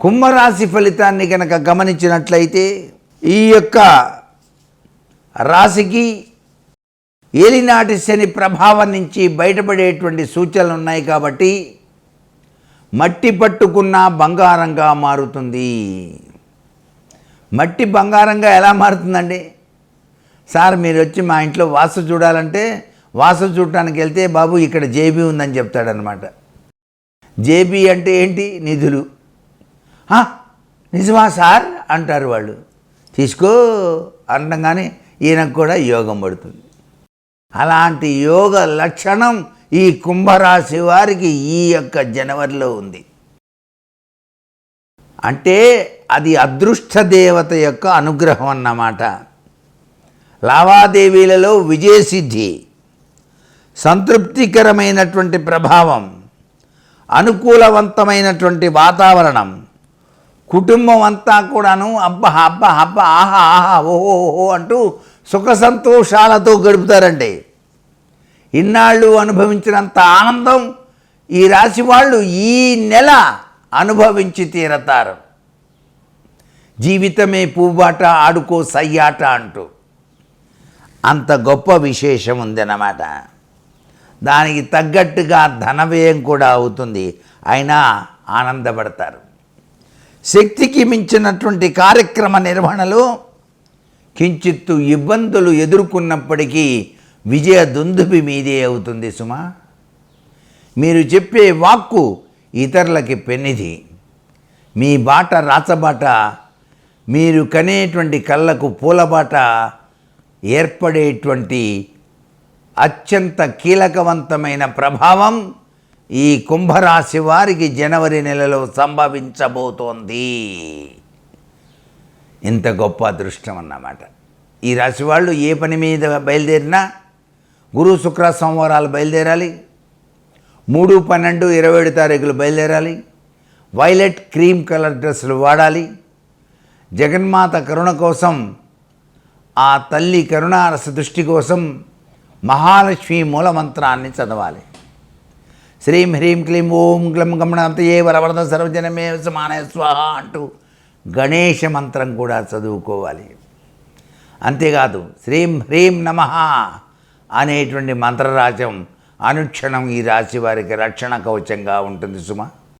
కుంభరాశి ఫలితాన్ని కనుక గమనించినట్లయితే ఈ యొక్క రాశికి ఏలినాటి శని ప్రభావం నుంచి బయటపడేటువంటి సూచనలు ఉన్నాయి కాబట్టి మట్టి పట్టుకున్న బంగారంగా మారుతుంది. మట్టి బంగారంగా ఎలా మారుతుందండి? సార్ మీరు వచ్చి మా ఇంట్లో వాసు చూడాలంటే వాసు చూడటానికి వెళ్తే బాబు ఇక్కడ జేబీ ఉందని చెప్తాడనమాట జేబీ అంటే ఏంటి? నిధులు. నిజమా సార్? అంటారు వాళ్ళు. తీసుకో అనగానే ఈయనకు కూడా యోగం పడుతుంది. అలాంటి యోగ లక్షణం ఈ కుంభరాశి వారికి ఈ యొక్క జనవరిలో ఉంది. అంటే అది అదృష్ట దేవత యొక్క అనుగ్రహం అన్నమాట. లావాదేవీలలో విజయసిద్ధి సంతృప్తికరమైనటువంటి ప్రభావం అనుకూలవంతమైనటువంటి వాతావరణం కుటుంబం అంతా కూడాను అబ్బ అబ్బ అబ్బ ఆహా ఆహా ఓహో ఓహో అంటూ సుఖ సంతోషాలతో గడుపుతారండి. ఇన్నాళ్ళు అనుభవించినంత ఆనందం ఈ రాశి వాళ్ళు ఈ నెల అనుభవించి తీరతారు. జీవితమే పూబాట ఆడుకో సయ్యాట అంటూ. అంత గొప్ప విశేషం ఉందన్నమాట. దానికి తగ్గట్టుగా ధన వ్యయం కూడా అవుతుంది. అయినా ఆనందపడతారు. శక్తికి మించినటువంటి కార్యక్రమ నిర్వహణలో కించిత్తు ఇబ్బందులు ఎదుర్కొన్నప్పటికీ విజయ దుందుబి మీదే అవుతుంది సుమా. మీరు చెప్పే వాక్కు ఇతరులకి పెన్నిధి. మీ బాట రాచబాట మీరు కనేటువంటి కళ్ళకు పూలబాట ఏర్పడేటువంటి అత్యంత కీలకవంతమైన ప్రభావం ఈ కుంభరాశి వారికి జనవరి నెలలో సంభవించబోతోంది. ఇంత గొప్ప అదృష్టం అన్నమాట. ఈ రాశి వాళ్ళు ఏ పని మీద బయలుదేరినా గురు శుక్ర సోమవారాలు బయలుదేరాలి. మూడు పన్నెండు ఇరవై ఏడు తారీఖులు బయలుదేరాలి. వైలెట్ క్రీమ్ కలర్ డ్రెస్సులు వాడాలి. జగన్మాత కరుణ కోసం ఆ తల్లి కరుణారస దృష్టి కోసం మహాలక్ష్మి మూలమంత్రాన్ని చదవాలి. శ్రీం హ్రీం క్లీం ఓం గ్లం గమనంతయే వరవరద సర్వజనమే సమాన స్వాహ అంటూ గణేష మంత్రం కూడా చదువుకోవాలి. అంతేకాదు శ్రీం హ్రీం నమ అనేటువంటి మంత్రరాజం అనుక్షణం ఈ రాశి వారికి రక్షణ కవచంగా ఉంటుంది సుమా.